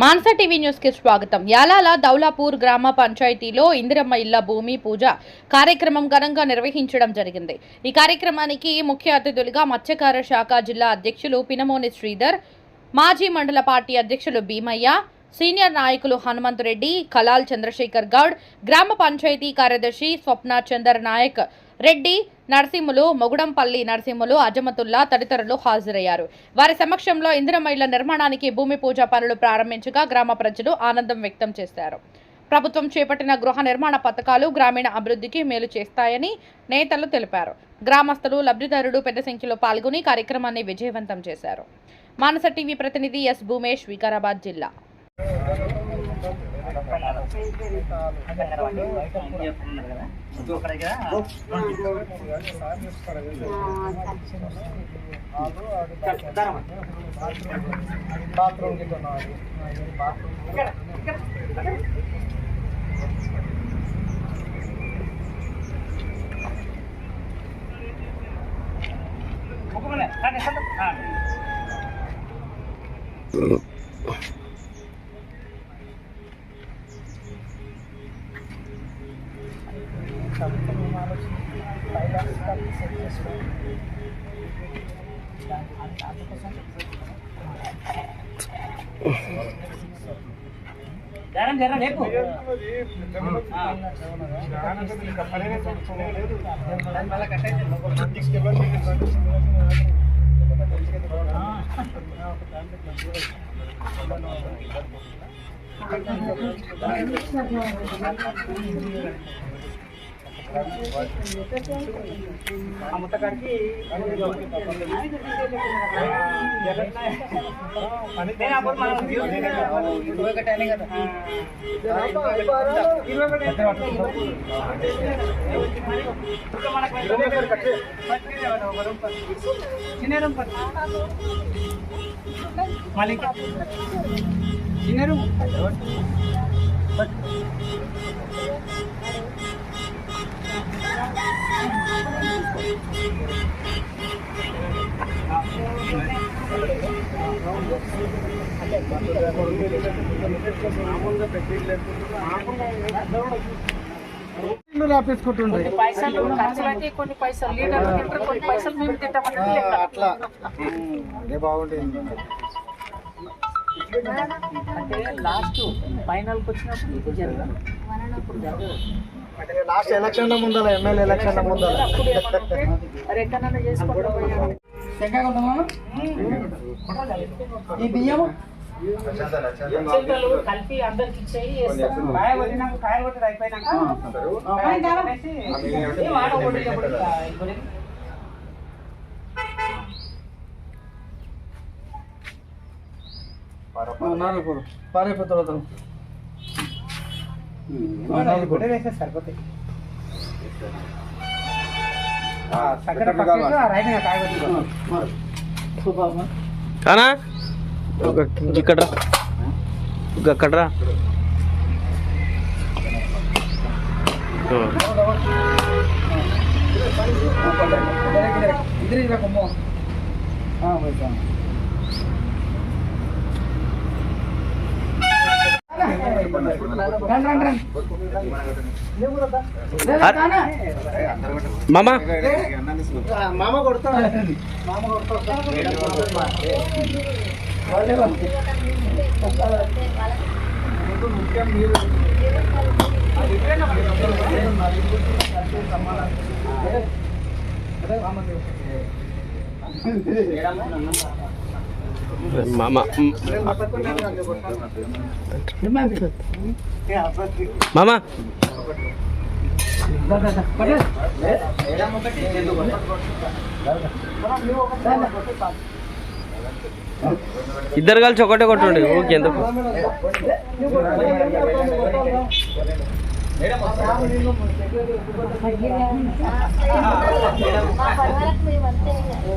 Mansa TV న్యూస్కి స్వాగతం. యాలాల దౌలాపూర్ గ్రామ పంచాయతీలో ఇందిరమ్మ ఇళ్ళ భూమి పూజ కార్యక్రమం ఘనంగా నిర్వహించడం జరిగింది. ఈ కార్యక్రమానికి ముఖ్య అతిథులుగా మత్స్యకార శాఖ జిల్లా అధ్యక్షులు పినమోని శ్రీధర్ మాజీ మండల పార్టీ అధ్యక్షులు భీమయ్య సీనియర్ నాయకులు హనుమంతరెడ్డి కలాల్ చంద్రశేఖర్ గౌడ్ గ్రామ పంచాయతీ కార్యదర్శి స్వప్న చందర్ నాయక్ రెడ్డి నరసింహులు మొగుడంపల్లి నరసింహులు అజమతుల్లా తదితరులు హాజరయ్యారు. వారి సమక్షంలో ఇందిరమ్మ నిర్మాణానికి భూమి పూజ పనులు ప్రారంభించగా గ్రామ ప్రజలు ఆనందం వ్యక్తం చేశారు. ప్రభుత్వం చేపట్టిన గృహ నిర్మాణ పథకాలు గ్రామీణ అభివృద్ధికి మేలు చేస్తాయని నేతలు తెలిపారు. గ్రామస్తులు లబ్ధిదారులు పెద్ద సంఖ్యలో పాల్గొని కార్యక్రమాన్ని విజయవంతం చేశారు. మానస టీవీ ప్రతినిధి ఎస్ భూమేష్ వికారాబాద్ జిల్లా. బాత్రూమ్ గిట్ల జరం జరం లేపు Thank you. మళ్ళీ చిన్నరు రాపించుకుంటుండ్రి పైసలు ఖర్చులకి కొన్ని పైసలు తింటారు కొన్ని పైసలు మేము తింటామని అట్లా అదే బాగుంటుంది. అంటే లాస్ట్ ఫైనల్ వచ్చినప్పుడు ఇప్పుడు జరగదు. ఇప్పుడు జరగదు. లాస్ట్ ఎలక్షన్ ముందర ఎమ్మెల్యే ఎలక్షన్ ఈ బియ్యం కలిపి అందరికి ఇచ్చేయి వేస్తాం. కాయ కొట్టినాక కాయ కొట్టేది అయిపోయినాక నాలుగు పారైపోతారు సరిపోతాయి చక్కెర పక్కకు ఆ రైట్ గా కాయ కొట్టుకో. కానా ఇక్కడ అక్కడ రా ఇద్దరు ఇద్దరు కొమ్మ మామా? మామ కొడతాడు మామ కొడతా మామా మామా. ఇద్దరు కలిసి ఒకటే కొట్టండి. ఓకే ఎందుకు? మేడం పర్వాలకు మేము అంతే చూసినావా?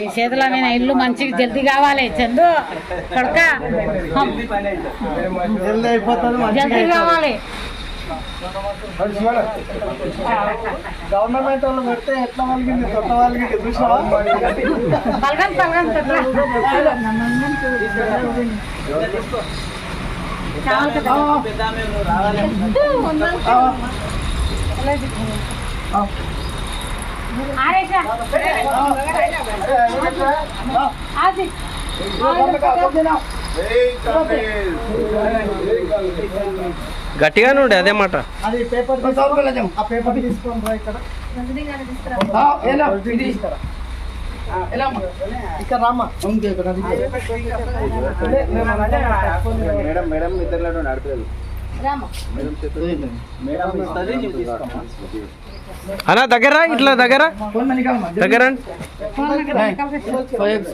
ఈ చేతుల మీద ఇల్లు మంచిగా జల్దీ కావాలి చందు కొడక. జల్దీ కావాలి. గవర్నమెంట్ వాళ్ళు పెడితే ఎట్లా వాళ్ళకి కొత్త వాళ్ళకి గట్టిగానే ఉండే అదే మాట అది పేపర్ ఆ పేపర్ తీసుకొని రా ఇక్కడ రామ్మా ఇక్కడ మేడం మేడం ఇద్దరు నడిపేది అన్నా దగ్గర ఇట్లా దగ్గర. దగ్గర ఫైవ్